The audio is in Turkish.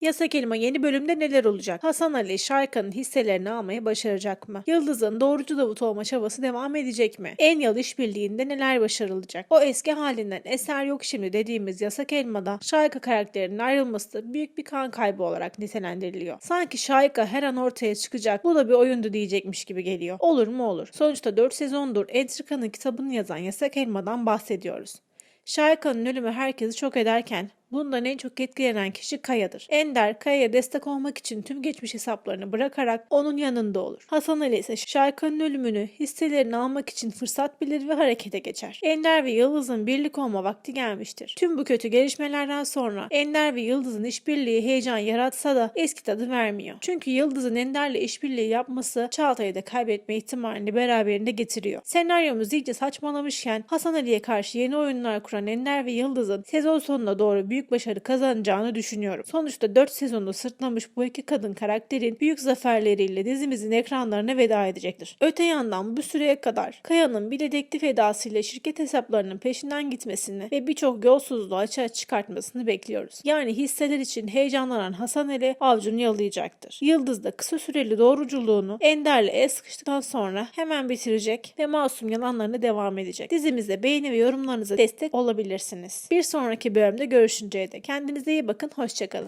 Yasak Elma yeni bölümde neler olacak? Hasan Ali Şarkı'nın hisselerini almayı başaracak mı? Yıldız'ın doğrucu Davut olma çabası devam edecek mi? En yıl işbirliğinde neler başarılacak? O eski halinden eser yok şimdi dediğimiz Yasak Elma'da Şarkı karakterinin ayrılması büyük bir kan kaybı olarak nitelendiriliyor. Sanki Şarkı her an ortaya çıkacak bu da bir oyundu diyecekmiş gibi geliyor. Olur mu olur. Sonuçta 4 sezondur Entrika'nın kitabını yazan Yasak Elma'dan bahsediyoruz. Şarkı'nın ölümü herkesi çok ederken bundan en çok etkilenen kişi Kaya'dır. Ender Kaya'ya destek olmak için tüm geçmiş hesaplarını bırakarak onun yanında olur. Hasan Ali ise Şarkı'nın ölümünü hisselerini almak için fırsat bilir ve harekete geçer. Ender ve Yıldız'ın birlik olma vakti gelmiştir. Tüm bu kötü gelişmelerden sonra Ender ve Yıldız'ın işbirliği heyecan yaratsa da eski tadı vermiyor. Çünkü Yıldız'ın Ender'le işbirliği yapması Çağatay'ı da kaybetme ihtimalini beraberinde getiriyor. Senaryomuz iyice saçmalamışken Hasan Ali'ye karşı yeni oyunlar kuran Ender ve Yıldız'ın sezon sonuna doğru büyük başarı kazanacağını düşünüyorum. Sonuçta 4 sezonu sırtlamış bu iki kadın karakterin büyük zaferleriyle dizimizin ekranlarına veda edecektir. Öte yandan bu süreye kadar Kaya'nın bir dedektif edasıyla şirket hesaplarının peşinden gitmesini ve birçok yolsuzluğu açığa çıkartmasını bekliyoruz. Yani hisseler için heyecanlanan Hasan Ali avcunu yalayacaktır. Yıldız da kısa süreli doğruculuğunu Ender'le el sıkıştıktan sonra hemen bitirecek ve masum yalanlarına devam edecek. Dizimizde beğeni ve yorumlarınıza destek olabilirsiniz. Bir sonraki bölümde görüşünceye dek kendinize iyi bakın, hoşçakalın.